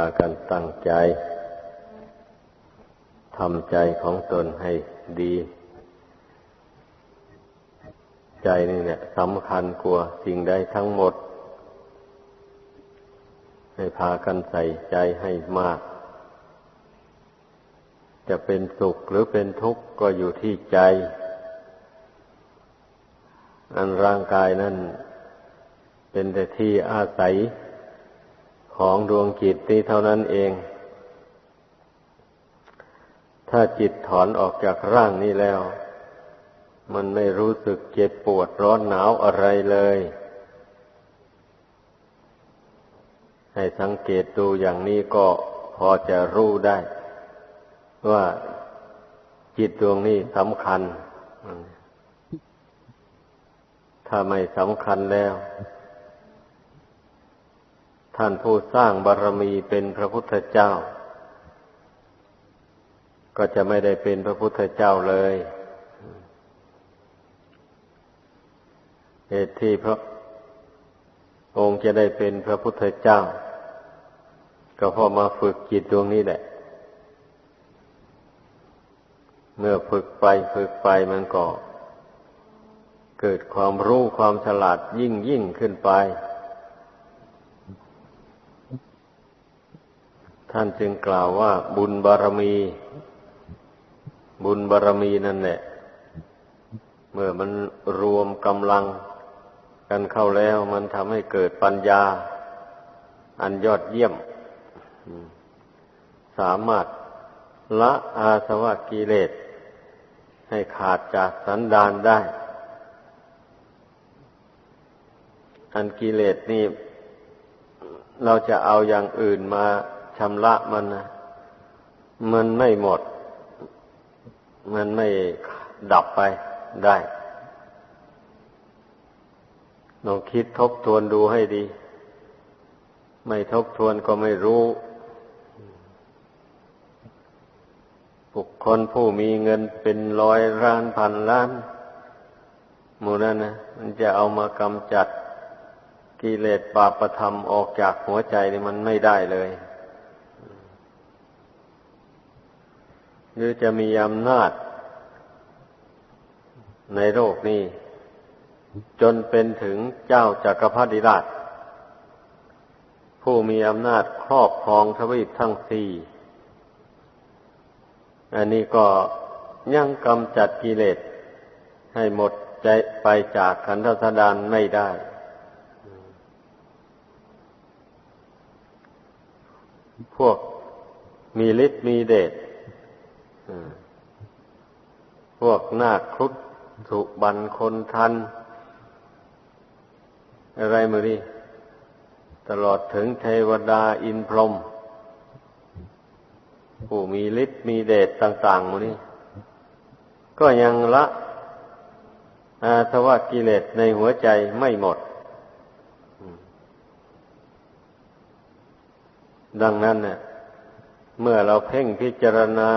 ากันตั้งใจทำใจของตนให้ดี ใจนี่เนี่ยสำคัญกว่าสิ่งใดทั้งหมด ให้พากันใส่ใจให้มาก จะเป็นสุขหรือเป็นทุกข์ก็อยู่ที่ใจ อันร่างกายนั้นเป็นแต่ที่อาศัย ของดวงจิตนี้เท่านั้นเอง ถ้าจิตถอนออกจากร่างนี้แล้ว มันไม่รู้สึกเจ็บปวดร้อนหนาวอะไรเลย ให้สังเกตดูอย่างนี้ก็พอจะรู้ได้ ว่าจิตดวงนี้สำคัญ ถ้าไม่สำคัญแล้ว ท่านผู้สร้างบารรมีเป็นพระพุทธเจ้า ก็จะไม่ได้เป็นพระพุทธเจ้าเลยเหตุที่พระองค์จะได้เป็นพระพุทธเจ้า ก็พราะมาฝึกจิตดวงนี้แหละ เมื่อฝึกไปฝึกไปมันก็เกิดความรู้ความฉลาดยิ่งยิ่งขึ้นไป ท่านจึงกล่าวว่าบุญบารมี บุญบารมีนั่นแหละ เมื่อมันรวมกำลังกันเข้าแล้วมันทำให้เกิดปัญญา อันยอดเยี่ยม สามารถละอาสวะกิเลส ให้ขาดจากสันดานได้ อันกิเลสนี่ เราจะเอาอย่างอื่นมา ชำระมันนะมันไม่หมด มันไม่ดับไปได้ลองคิดทบทวนดูให้ดี ไม่ทบทวนก็ไม่รู้บุคคลผู้มีเงินเป็นร้อยล้านพันล้านหมู่นั้นนะมันจะเอามากำจัดกิเลสบาปประธรรมออกจากหัวใจนี่มันไม่ได้เลย หรือจะมีอำนาจ ในโลกนี้ จนเป็นถึงเจ้าจากักรพรรดิราช ผู้มีอำนาจครอบครองทวีปทั้งสี่อันนี้ก็ยังกำจัดกิเลสให้หมดใจไปจากขันธสดานไม่ได้ พวกมีฤทธิ์มีเดช พวกนาคครุฑสุบันคนทัน อะไรมือนี่ตลอดถึงเทวดาอินพรหมผู้มีฤทธิ์มีเดชต่างๆมือนี่ก็ยังละอาสวะกิเลสในหัวใจไม่หมด ดังนั้นเนี่ยเมื่อเราเพ่งพิจารณา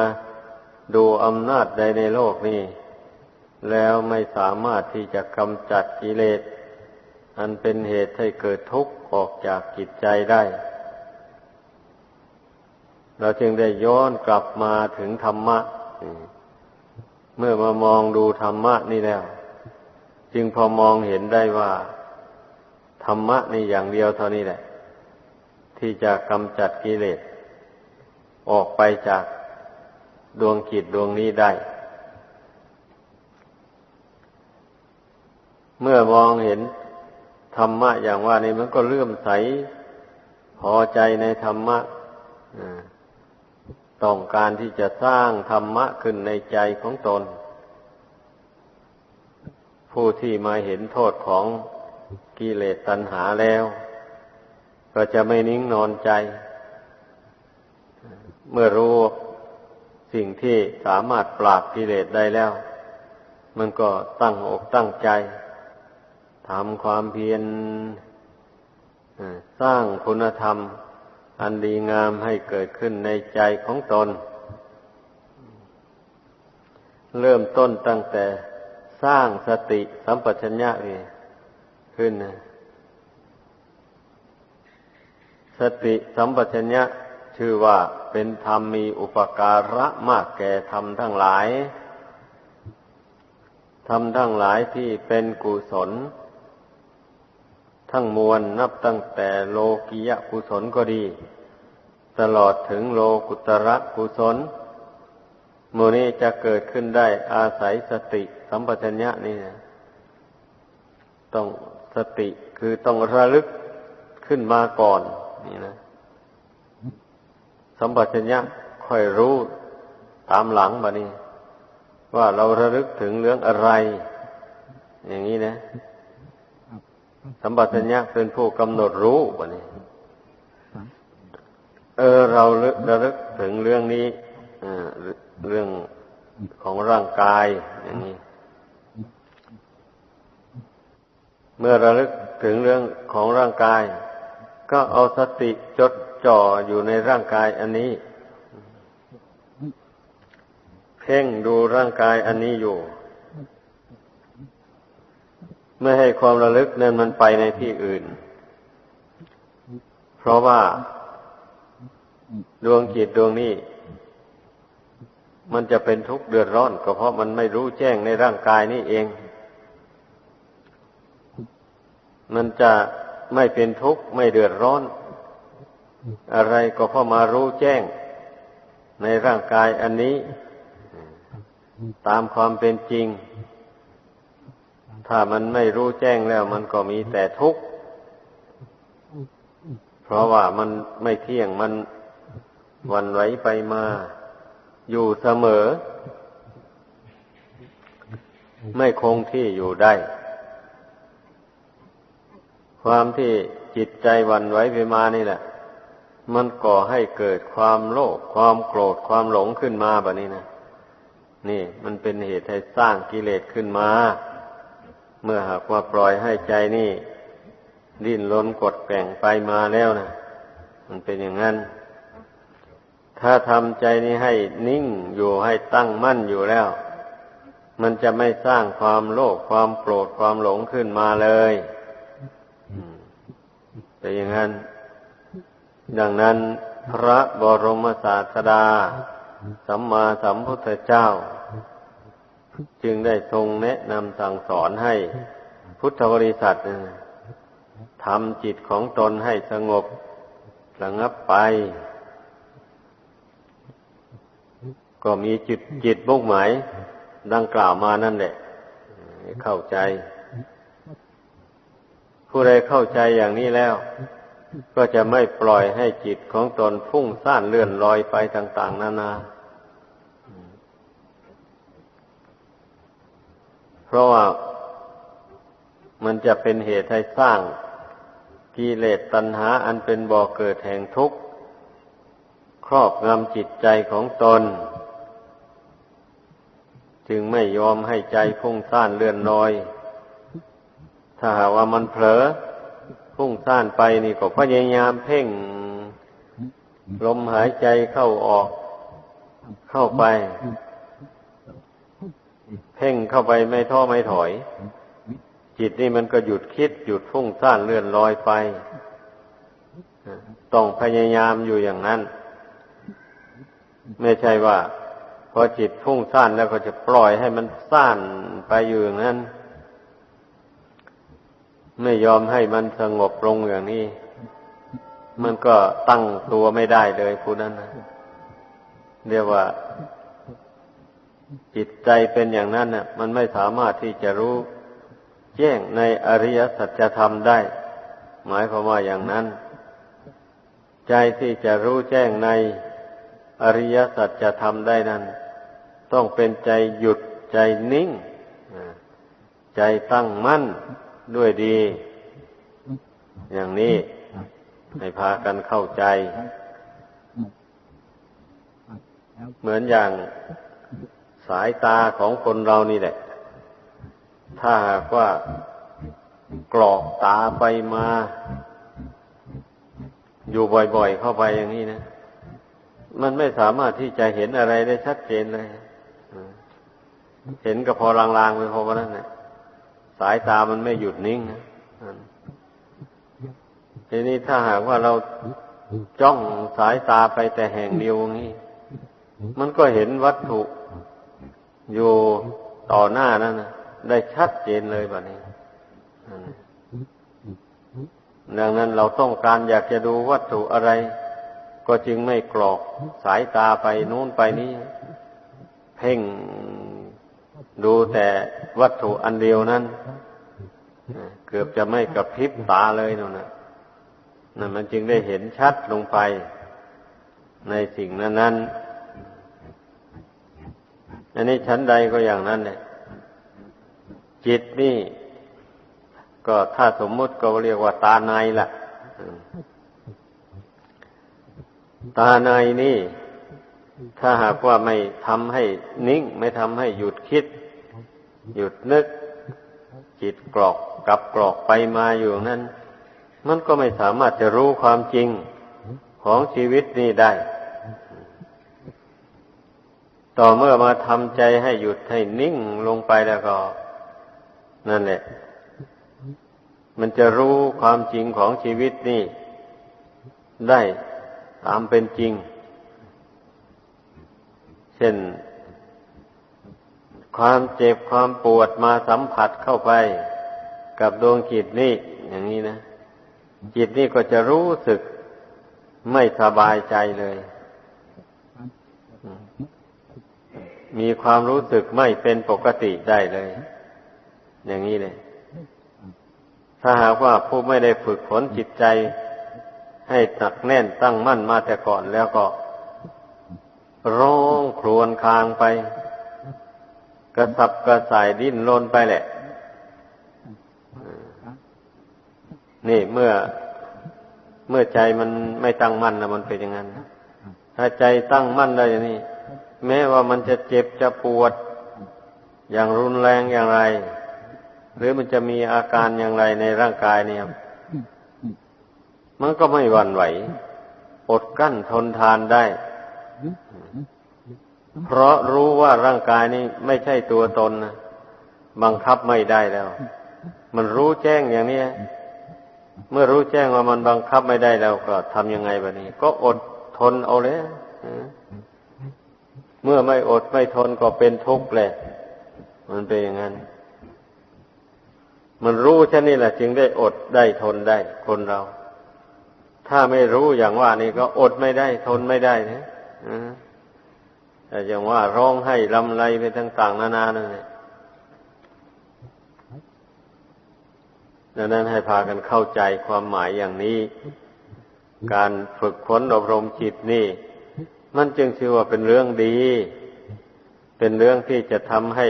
ดูอำนาจใดในโลกนี้ แล้วไม่สามารถที่จะกำจัดกิเลส อันเป็นเหตุให้เกิดทุกข์ออกจากจิตใจได้ เราจึงได้ย้อนกลับมาถึงธรรมะ เมื่อมามองดูธรรมะนี่แล้ว จึงพอมองเห็นได้ว่า ธรรมะนี่อย่างเดียวเท่านี้แหละ ที่จะกำจัดกิเลสออกไปจาก ดวงจิตดวงนี้ได้ เมื่อมองเห็นธรรมะอย่างว่านี้มันก็เลื่อมใส พอใจในธรรมะต้องการที่จะสร้างธรรมะขึ้นในใจของตน ผู้ที่มาเห็นโทษของกิเลสตัณหาแล้ว ก็จะไม่นิ่งนอนใจ เมื่อรู้ ที่สามารถปราบกิเลสได้แล้ว มันก็ตั้งอกตั้งใจทำความเพียรสร้างคุณธรรม อันดีงามให้เกิดขึ้นในใจของตน เริ่มต้นตั้งแต่สร้างสติสัมปชัญญะนี่ขึ้นนะสติสัมปชัญญะ ชื่อว่าเป็นธรรมมีอุปการะมากแก่ธรรมทั้งหลาย ธรรมทั้งหลายที่เป็นกุศล ทั้งมวลนับตั้งแต่โลกิยะกุศลก็ดี ตลอดถึงโลกุตระกุศลโมนี้จะเกิดขึ้นได้อาศัยสติสัมปชัญญะนี่นะต้องสติคือต้องระลึกขึ้นมาก่อนนี่นะ สัมปชัญญะค่อยรู้ตามหลังบะนี้ ว่าเราระลึกถึงเรื่องอะไร อย่างนี้นะ สัมปชัญญะเป็นผู้กำหนดรู้บะนี้ เออเราระลึกถึงเรื่องนี้เรื่องของร่างกายอย่างนี้ เมื่อระลึกถึงเรื่องของร่างกาย ก็เอาสติจด จ่ออยู่ในร่างกายอันนี้ เพ่งดูร่างกายอันนี้อยู่ ไม่ให้ความระลึกนั้นมันไปในที่อื่น เพราะว่า ดวงจิตดวงนี้ มันจะเป็นทุกข์เดือดร้อน ก็เพราะมันไม่รู้แจ้งในร่างกายนี้เอง มันจะไม่เป็นทุกข์ไม่เดือดร้อน อะไรก็เพรามารู้แจ้งในร่างกายอันนี้ ตามความเป็นจริง ถ้ามันไม่รู้แจ้งแล้ว มันก็มีแต่ทุกข์ เพราะว่ามันไม่เที่ยงมันวันไหวไปมา อยู่เสมอ ไม่คงที่อยู่ได้ ความที่จิตใจวันไหวไปมานี่แหละ มันก่อให้เกิดความโลภความโกรธความหลงขึ้นมาแบบนี้นะนี่มันเป็นเหตุให้สร้างกิเลสขึ้นมา เมื่อหากว่าปล่อยให้ใจนี่ ดิ้นรนกดแก่งไปมาแล้วนะมันเป็นอย่างนั้น ถ้าทำใจนี้ให้นิ่งอยู่ให้ตั้งมั่นอยู่แล้ว มันจะไม่สร้างความโลภความโกรธความหลงขึ้นมาเลยแต่อย่างนั้น ดังนั้นพระบรมศาสดา สัมมาสัมพุทธเจ้า จึงได้ทรงแนะนำสั่งสอนให้พุทธบริษัททำจิตของตนให้สงบระงับไป ก็มีจิตจิตบุกหมาย ดังกล่าวมานั่นแหละ เข้าใจ ผู้ใดเข้าใจอย่างนี้แล้ว ก็จะไม่ปล่อยให้จิตของตนฟุ้งซ่านเลื่อนลอยไปต่าง ๆ นานา เพราะว่ามันจะเป็นเหตุให้สร้างกิเลสตัณหาอันเป็นบ่อเกิดแห่งทุกข์ ครอบงำจิตใจของตน จึงไม่ยอมให้ใจพุ่งซ่านเลื่อนลอย ถ้าหากว่ามันเผลอ พุ่งซ่านไปนี่ก็พยายามเพ่งลมหายใจเข้าออก เข้าไป เพ่งเข้าไปไม่ท้อไม่ถอย จิตนี่มันก็หยุดคิด หยุดพุ่งซ่านเลื่อนลอยไป ต้องพยายามอยู่อย่างนั้น ไม่ใช่ว่า พอจิตพุ่งซ่านแล้วก็จะปล่อยให้มันซ่านไปอยู่อย่างนั้น ไม่ยอมให้มันสงบลงอย่างนี้ มันก็ตั้งตัวไม่ได้เลยผู้นั้นนะเรียกว่า จิตใจเป็นอย่างนั้นน่ะ มันไม่สามารถที่จะรู้แจ้งในอริยสัจธรรมได้ หมายความว่าอย่างนั้น ใจที่จะรู้แจ้งในอริยสัจธรรมได้นั้น ต้องเป็นใจหยุดใจนิ่ง ใจตั้งมั่น ด้วยดี อย่างนี้ให้พากันเข้าใจ เหมือนอย่างสายตาของคนเรานี่แหละ ถ้าหากว่ากรอกตาไปมา อยู่บ่อยๆเข้าไปอย่างนี้นะมันไม่สามารถที่จะเห็นอะไรได้ชัดเจนเลย เห็นก็พอลางๆไปพอวันนั้นแหละ สายตามันไม่หยุดนิ่งนะทีนี้ถ้าหากว่าเราจ้องสายตาไปแต่แห่งเดียวนี้ มันก็เห็นวัตถุอยู่ต่อหน้านั่นนะได้ชัดเจนเลยแบบนี้ ดังนั้นเราต้องการอยากจะดูวัตถุอะไร ก็จึงไม่กรอกสายตาไปนู้นไปนี้ เพ่งดูแต่ วัตถุอันเดียวนั้นเกือบจะไม่กระพริบตาเลยนั่นนะนั่นมันจึงได้เห็นชัดลงไป ในสิ่งนั้นนั้นอันนี้ชั้นใดก็อย่างนั้นเนี่ยจิตนี่ก็ถ้าสมมุติก็เรียกว่าตาในละตาในนี่ ถ้าหากว่าไม่ทำให้นิ่ง ไม่ทำให้หยุดคิด หยุดนึก จิตกรอกกับกรอกไปมาอยู่นั้น มันก็ไม่สามารถจะรู้ความจริงของชีวิตนี้ได้ ต่อเมื่อมาทำใจให้หยุดให้นิ่งลงไปแล้วก็ นั่นแหละ มันจะรู้ความจริงของชีวิตนี่ได้ตามเป็นจริง เช่น ความเจ็บความปวดมาสัมผัสเข้าไป กับดวงจิตนี่อย่างนี้นะ จิตนี่ก็จะรู้สึกไม่สบายใจเลย มีความรู้สึกไม่เป็นปกติได้เลย อย่างนี้เลย ถ้าหากว่าผู้ไม่ได้ฝึกฝนจิตใจ ให้หนักแน่นตั้งมั่นมาแต่ก่อนแล้วก็ ร้องครวญคางไป กระสับกระส่ายดิ้นรนไปแหละ นี่เมื่อเมื่อใจมันไม่ตั้งมั่นนะมันเป็นอย่างนั้น ถ้าใจตั้งมั่นได้อย่างนี้ แม้ว่ามันจะเจ็บจะปวด อย่างรุนแรงอย่างไร หรือมันจะมีอาการอย่างไรในร่างกายเนี่ย มันก็ไม่หวั่นไหว อดกั้นทนทานได้ เพราะรู้ว่าร่างกายนี้ไม่ใช่ตัวตนนะบังคับไม่ได้แล้ว มันรู้แจ้งอย่างนี้เมื่อรู้แจ้งว่ามันบังคับไม่ได้แล้วก็ทำยังไงบะนี้ ก็อดทนเอาเลยเมื่อไม่อดไม่ทนก็เป็นทุกข์เลยมันเป็นอย่างนั้น มันรู้แค่นี้แหละ จึงได้อดได้ทนได้ คนเรา ถ้าไม่รู้อย่างว่านี่ก็อดไม่ได้ ทนไม่ได้นะ แต่อย่างว่าร้องให้ลำไรไปต่างๆนานานั่นแหละดังนั้นให้พากันเข้าใจความหมายอย่างนี้ การฝึกฝนอบรมจิตนี่ มันจึงชื่อว่าเป็นเรื่องดี เป็นเรื่องที่จะทำให้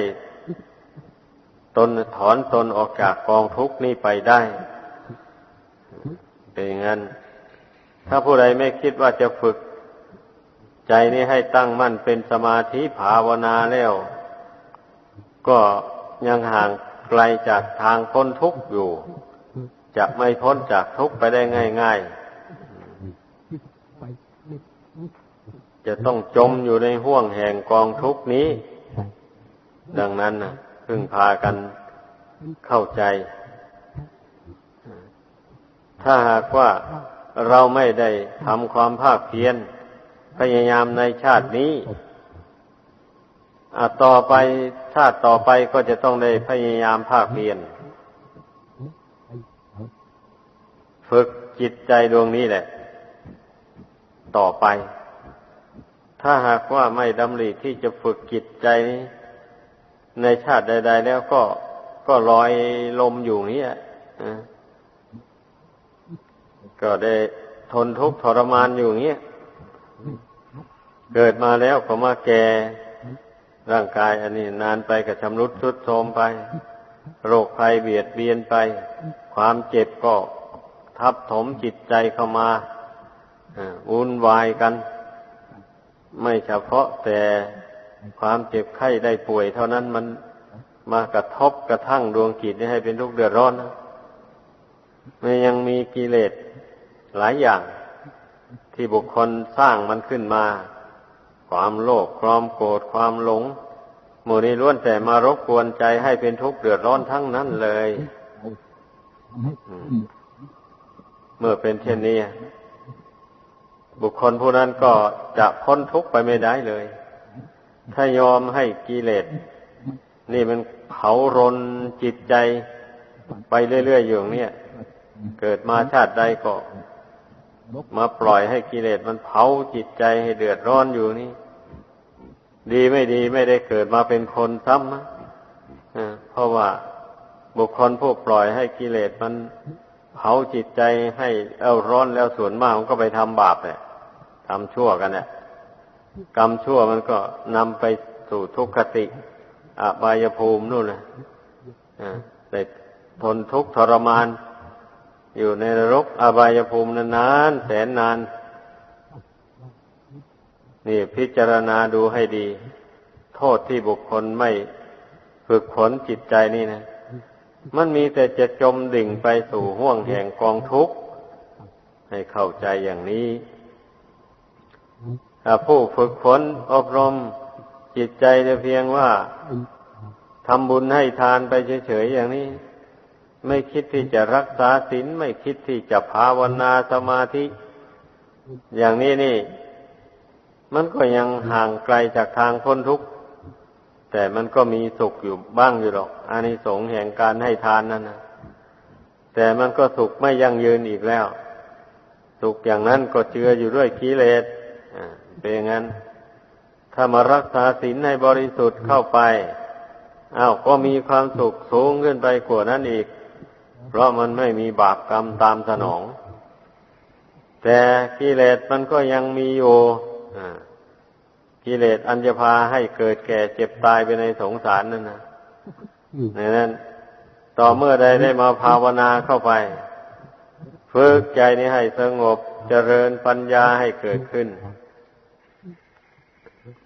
ตนถอนตนออกจากกองทุกข์นี้ไปได้ เป็นอย่างนั้น ถ้าผู้ใดไม่คิดว่าจะฝึก ใจนี้ให้ตั้งมั่นเป็นสมาธิภาวนาแล้ว ก็ยังห่างไกลจากทางพ้นทุกข์อยู่ จะไม่พ้นจากทุกข์ไปได้ง่ายๆ จะต้องจมอยู่ในห่วงแห่งกองทุกข์นี้ ดังนั้นนะพึ่งพากันเข้าใจ ถ้าหากว่าเราไม่ได้ทำความภาคเพียร พยายามในชาตินี้ต่อไปชาติต่อไปก็จะต้องได้พยายามภาคเพียรฝึกจิตใจดวงนี้แหละ ต่อไป ถ้าหากว่าไม่ดำริที่จะฝึกจิตใจนี้ในชาติใด ๆ แล้วก็ก็ลอยลมอยู่นี้อะก็ได้ทนทุกข์ทรมานอยู่อย่างเงี้ย เกิดมาแล้วก็มาแก่ร่างกายอันนี้นานไปก็ชำรุดทรุดโทรมไป โรคภัยเบียดเบียนไป ความเจ็บก็ทับถมจิตใจเข้ามาวุ่นวายกัน ไม่เฉพาะแต่ความเจ็บไข้ได้ป่วย เท่านั้นมันมากระทบกระทั่งดวงจิตให้เป็นทุกข์เดือดร้อนนะมันยังมีกิเลสหลายอย่างที่บุคคลสร้างมันขึ้นมา ความโลภความโกรธความหลงหมู่นี้ล้วนแต่มารบกวนใจให้เป็นทุกข์เดือดร้อนทั้งนั้นเลย เมื่อเป็นเช่นนี้ บุคคลผู้นั้นก็จะพ้นทุกข์ไปไม่ได้เลย ถ้ายอมให้กิเลส นี่มันเผารนจิตใจไปเรื่อยๆอยู่เนี่ย เกิดมาชาติใดก็ มาปล่อยให้กิเลสมันเผาจิตใจให้เดือดร้อนอยู่นี่ ดีไม่ดีไม่ได้เกิดมาเป็นคนซ้ำนะเพราะว่าบุคคลผู้ปล่อยให้กิเลสมันเผาจิตใจให้เอาร้อนแล้วส่วนมากมันก็ไปทำบาปเนี่ยทำชั่วกันเนี่ยกรรมชั่วมันก็นำไปสู่ทุกขติอบายภูมินู่นเลยแต่ทนทุกข์ทรมาน อยู่ในนรกอบายภูมินานแสนนาน นี่พิจารณาดูให้ดี โทษที่บุคคลไม่ฝึกฝนจิตใจนี่นะ มันมีแต่จะจมดิ่งไปสู่ห่วงแห่งกองทุกข์ ให้เข้าใจอย่างนี้ผู้ฝึกฝนอบรมจิตใจแต่เพียงว่าทำบุญให้ทานไปเฉยๆอย่างนี้ ไม่คิดที่จะรักษาศีลไม่คิดที่จะภาวนาสมาธิ อย่างนี้นี่ มันก็ยังห่างไกลจากทางพ้นทุกข์แต่มันก็มีสุขอยู่บ้างอยู่หรอกอานิสงส์แห่งการให้ทานนั่นนะแต่มันก็สุขไม่ยั่งยืนอีกแล้ว สุขอย่างนั้นก็เจืออยู่ด้วยกิเลสเป็นอย่างนั้น ถ้ามารักษาศีลให้บริสุทธิ์เข้าไปอ้าวก็มีความสุขสูงขึ้นไปกว่านั้นอีก เพราะมันไม่มีบาปกรรมตามสนอง แต่กิเลสมันก็ยังมีอยู่กิเลสอันจะพาให้เกิดแก่เจ็บตายไปในสงสารนั่นนะในนั้น ต่อเมื่อใดได้มาภาวนาเข้าไป ฝึกใจนี้ให้สงบเจริญปัญญาให้เกิดขึ้น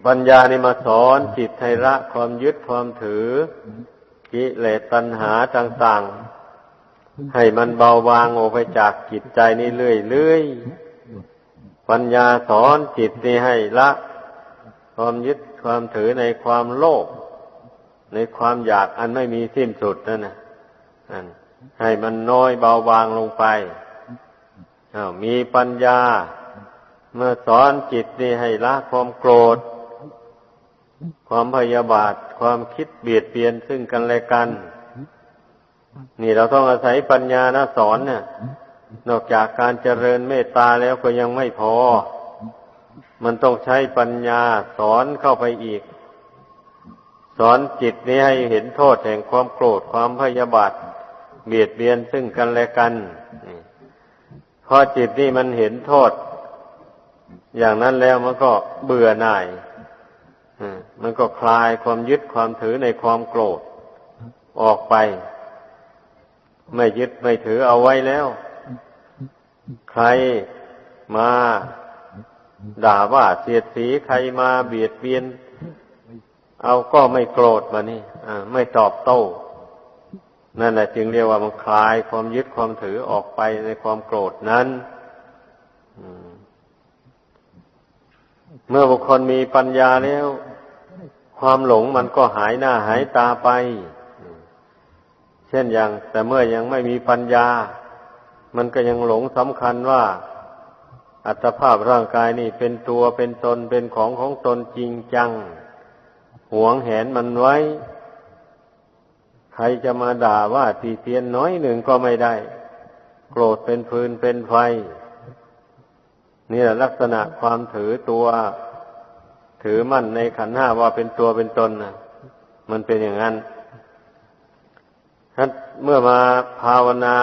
ปัญญานี่มาสอนจิตไทระความยึดความถือ กิเลสตัณหาต่างๆ ให้มันเบาบางออกไปจากจิตใจนี่เรื่อยๆปัญญาสอนจิตนี่ให้ละ ความยึดความถือในความโลภในความอยากอันไม่มีสิ้นสุดนั่นนะให้มันน้อยเบาบางลงไปมีปัญญา เมื่อสอนจิตนี่ให้ละความโกรธ ความพยาบาท ความคิดเบียดเบียนซึ่งกันและกัน นี่เราต้องอาศัยปัญญานะสอนเนี่ยนอกจากการเจริญเมตตาแล้วก็ยังไม่พอ มันต้องใช้ปัญญาสอนเข้าไปอีก สอนจิตนี้ให้เห็นโทษแห่งความโกรธความพยาบาทเบียดเบียนซึ่งกันและกันพอจิตนี่มันเห็นโทษ อย่างนั้นแล้วมันก็เบื่อหน่ายมันก็คลายความยึดความถือในความโกรธออกไป ไม่ยึดไม่ถือเอาไว้แล้ว ใครมาด่าว่าเสียดสีใครมาเบียดเบียน เอาก็ไม่โกรธมานี่ไม่ตอบโต้ นั่นแหละจึงเรียกว่ามันคลายความยึดความถือออกไปในความโกรธนั้นเมื่อบุคคลมีปัญญาแล้ว ความหลงมันก็หายหน้าหายตาไป เช่นอย่าง แต่เมื่อยังไม่มีปัญญา มันก็ยังหลงสำคัญว่า อัตภาพร่างกายนี่เป็นตัวเป็นตนเป็นของของตนจริงจัง หวงแหนมันไว้ ใครจะมาด่าว่าตีเตียนน้อยหนึ่งก็ไม่ได้ โกรธเป็นฟืนเป็นไฟนี่แหละลักษณะความถือตัว ถือมั่นในขันห้าว่าเป็นตัวเป็นตนนะมันเป็นอย่างนั้น เมื่อมาภาวนา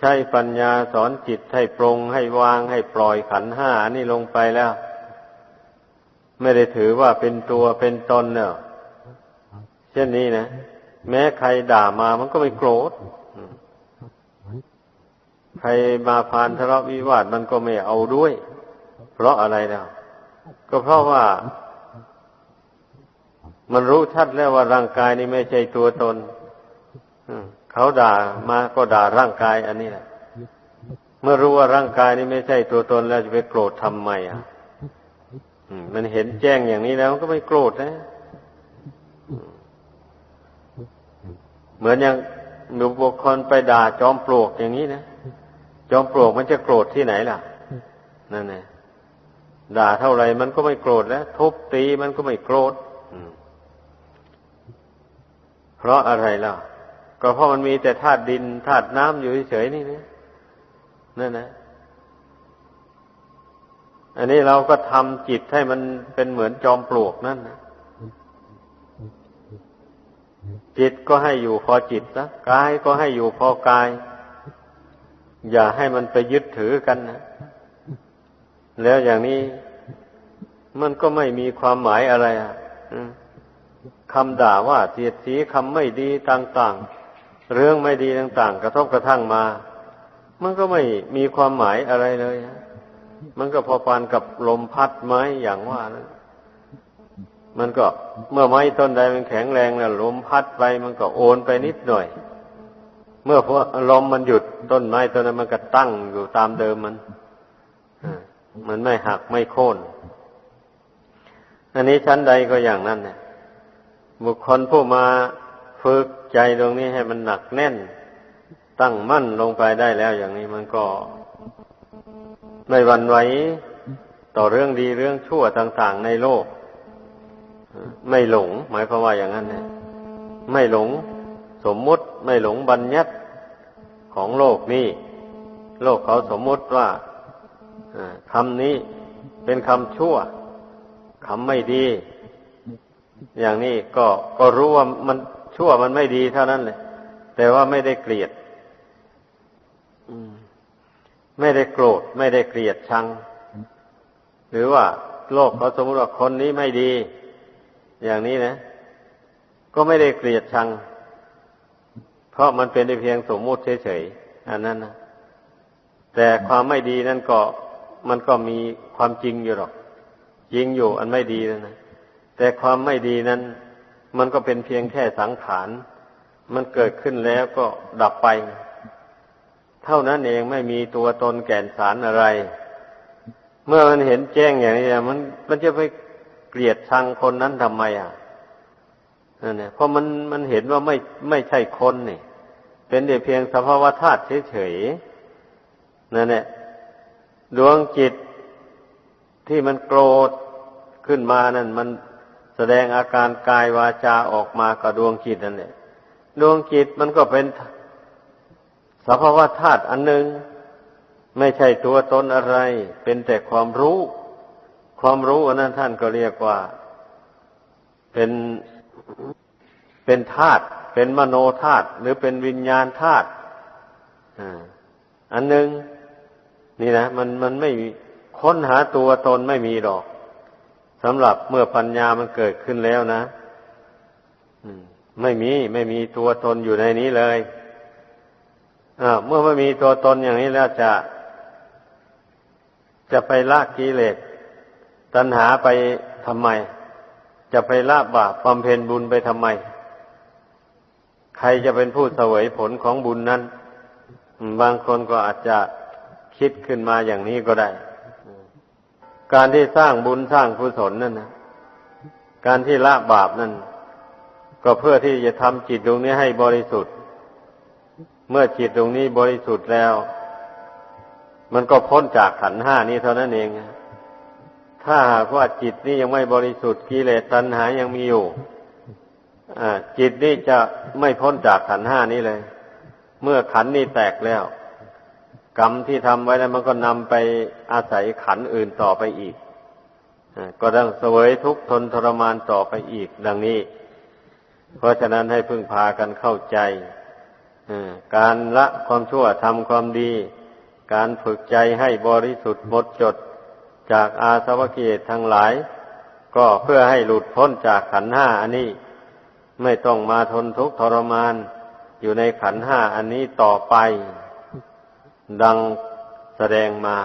ใช้ปัญญาสอนจิตให้ปรงให้วางให้ปล่อยขันห้านี่ลงไปแล้ว ไม่ได้ถือว่าเป็นตัวเป็นตนเนาะเช่นนี้นะ แม้ใครด่ามามันก็ไม่โกรธใครมาพานทะเลาะวิวาทมันก็ไม่เอาด้วย เพราะอะไรเนาะก็เพราะว่า มันรู้ชัดแล้วว่าร่างกายนี้ไม่ใช่ตัวตน เขาด่ามาก็ด่าร่างกาย อันนี้แหละเมื่อรู้ว่าร่างกายนี้ไม่ใช่ตัวตนแล้วจะไปโกรธทำไมอะมันเห็นแจ้งอย่างนี้แล้วก็ไม่โกรธนะ เหมือนอย่างหนูบุคคลไปด่าจอมปลวกอย่างนี้นะจอมปลวกมันจะโกรธที่ไหนล่ะ นั่นแหละด่าเท่าไรมันก็ไม่โกรธแล้วทุบตีมันก็ไม่โกรธเพราะอะไรล่ะ ก็เพราะมันมีแต่ธาตุดินธาตุน้ำอยู่เฉยๆนี่นะนั่นนะอันนี้เราก็ทำจิตให้มันเป็นเหมือนจอมปลวกนั่นนะจิตก็ให้อยู่พอจิตนะกายก็ให้อยู่พอกาย อย่าให้มันไปยึดถือกันนะแล้วอย่างนี้มันก็ไม่มีความหมายอะไรอะคำด่าว่าเสียดสีคำไม่ดีต่าง ๆ เรื่องไม่ดีต่างๆ กระทบกระทั่งมา มันก็ไม่มีความหมายอะไรเลยมันก็พอปานกับลมพัดไม้อย่างว่านะมันก็เมื่อไม้ต้นใดมันแข็งแรงแล้วลมพัดไป มันก็โอนไปนิดหน่อย เมื่อพอลมมันหยุดต้นไม้ต้นนั้นมันก็ตั้งอยู่ตามเดิมมันมันไม่หักไม่โค่นอันนี้ชั้นใดก็อย่างนั้นเนี่ยบุคคลผู้มาฝึก ใจตรงนี้ให้มันหนักแน่น ตั้งมั่นลงไปได้แล้วอย่างนี้มันก็ไม่หวั่นไหวต่อเรื่องดีเรื่องชั่วต่าง ๆ ในโลก ไม่หลง หมายความว่าอย่างนั้นเนี่ยไม่หลงสมมุติไม่หลงบัญญัติของโลกนี้ โลกเขาสมมุติว่าคำนี้เป็นคำชั่วคำไม่ดี อย่างนี้ก็ก็รู้ว่ามัน ชั่วมันไม่ดีเท่านั้นเลยแต่ว่าไม่ได้เกลียดไม่ได้โกรธ ไม่ได้เกลียดชัง หรือว่าโลกเขาสมมติว่าคนนี้ไม่ดี อย่างนี้นะ ก็ไม่ได้เกลียดชัง เพราะมันเป็นได้เพียงสมมุติเฉยๆอันนั้นนะแต่ความไม่ดีนั่นก็มันก็มีความจริงอยู่หรอก จริงอยู่อันไม่ดีนะนะแต่ความไม่ดีนั้น มันก็เป็นเพียงแค่สังขาร มันเกิดขึ้นแล้วก็ดับไป เท่านั้นเองไม่มีตัวตนแก่นสารอะไร เมื่อมันเห็นแจ้งอย่างนี้มันมันจะไปเกลียดชังคนนั้นทำไมอะนั่นแหละเพราะมันมันเห็นว่าไม่ไม่ใช่คนนี่ เป็นแต่เพียงสภาวะธาตุเฉยๆนั่นแหละดวงจิตที่มันโกรธขึ้นมานั่นมัน แสดงอาการกายวาจาออกมากับดวงจิตนั่นแหละดวงจิตมันก็เป็นสภาวะธาตุอันหนึ่งไม่ใช่ตัวตนอะไร เป็นแต่ความรู้ ความรู้อันนั้นท่านก็เรียกว่า เป็นเป็นธาตุเป็นมโนธาตุหรือเป็นวิญญาณธาตุอันหนึ่งนี่นะมันมันไม่ค้นหาตัวตนไม่มีหรอก สำหรับเมื่อปัญญามันเกิดขึ้นแล้วนะไม่มีไม่มีตัวตนอยู่ในนี้เลยเมื่อไม่มีตัวตนอย่างนี้แล้วจะ จะไปละกกิเลสตัณหาไปทำไม จะไปละบาปบำเพ็ญบุญไปทำไม ใครจะเป็นผู้เสวยผลของบุญนั้น บางคนก็อาจจะคิดขึ้นมาอย่างนี้ก็ได้ การที่สร้างบุญสร้างกุศลนั่นนะการที่ละบาปนั่น ก็เพื่อที่จะทำจิตตรงนี้ให้บริสุทธิ์ เมื่อจิตตรงนี้บริสุทธิ์แล้ว มันก็พ้นจากขันห้านี้เท่านั้นเอง ถ้าหากว่าจิตนี้ยังไม่บริสุทธิ์กิเลสตัณหายังมีอยู่จิตนี้จะไม่พ้นจากขันห้านี้เลย เมื่อขันนี้แตกแล้ว กรรมที่ทำไว้แล้วมันก็นำไปอาศัยขันอื่นต่อไปอีกก็ต้องเสวยทุกข์ทนทรมานต่อไปอีกดังนี้ เพราะฉะนั้นให้พึ่งพากันเข้าใจการละความชั่วทำความดี การฝึกใจให้บริสุทธิ์หมดจดจากอาสวะกิเลสทั้งหลาย ก็เพื่อให้หลุดพ้นจากขันห้าอันนี้ ไม่ต้องมาทนทุกข์ทรมานอยู่ในขันห้าอันนี้ต่อไป ดังแสดงมา